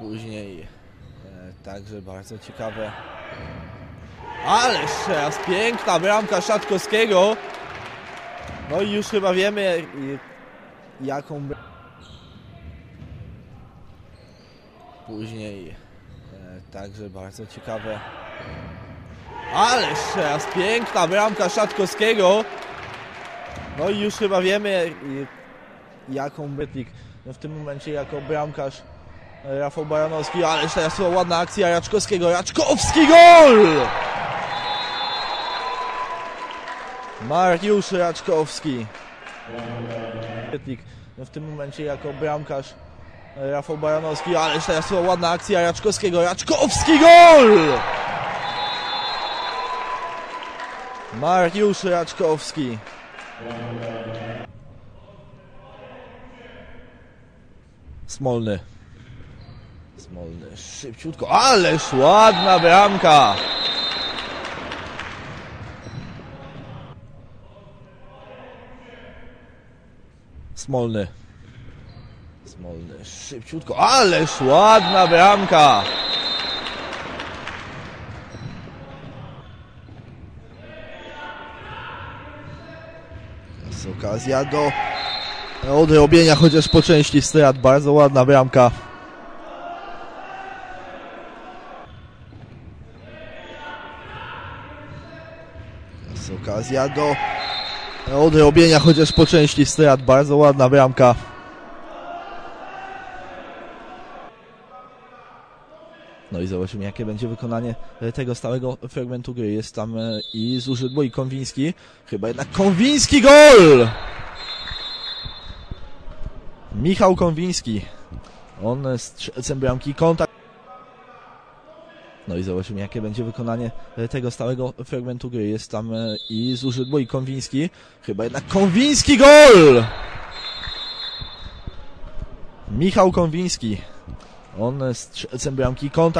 później. E, Także bardzo ciekawe. Ależ teraz piękna bramka Szatkowskiego. No i już chyba wiemy i- jaką później. E, Także bardzo ciekawe. Ależ teraz piękna bramka Szatkowskiego. No i już chyba wiemy jaką bytnik no w tym momencie jako bramkarz e, Rafał Baranowski, ależ teraz była ładna akcja Raczkowskiego, Raczkowski gol! Mariusz Raczkowski. Bytnik no w tym momencie jako bramkarz e, Rafał Baranowski, ależ teraz była ładna akcja Raczkowskiego, Raczkowski gol! Mariusz Raczkowski. Smolny. Smolny, szybciutko, ależ ładna bramka! Smolny. Smolny, szybciutko, ależ ładna bramka! Jest okazja do odrobienia chociaż po części strat. Bardzo ładna bramka. Jest okazja do odrobienia chociaż po części strat. Bardzo ładna bramka. No i zobaczymy, jakie będzie wykonanie tego stałego fragmentu gry. Jest tam e, i Zużydło i Konwiński. Chyba jednak Konwiński gol! Michał Konwiński. On strzelcem bramki. Kontakt. No i zobaczymy, jakie będzie wykonanie e, tego stałego fragmentu gry. Jest tam e, i Zużydło i Konwiński. Chyba jednak Konwiński gol! Michał Konwiński. On strzelcem bramki. Kontakt.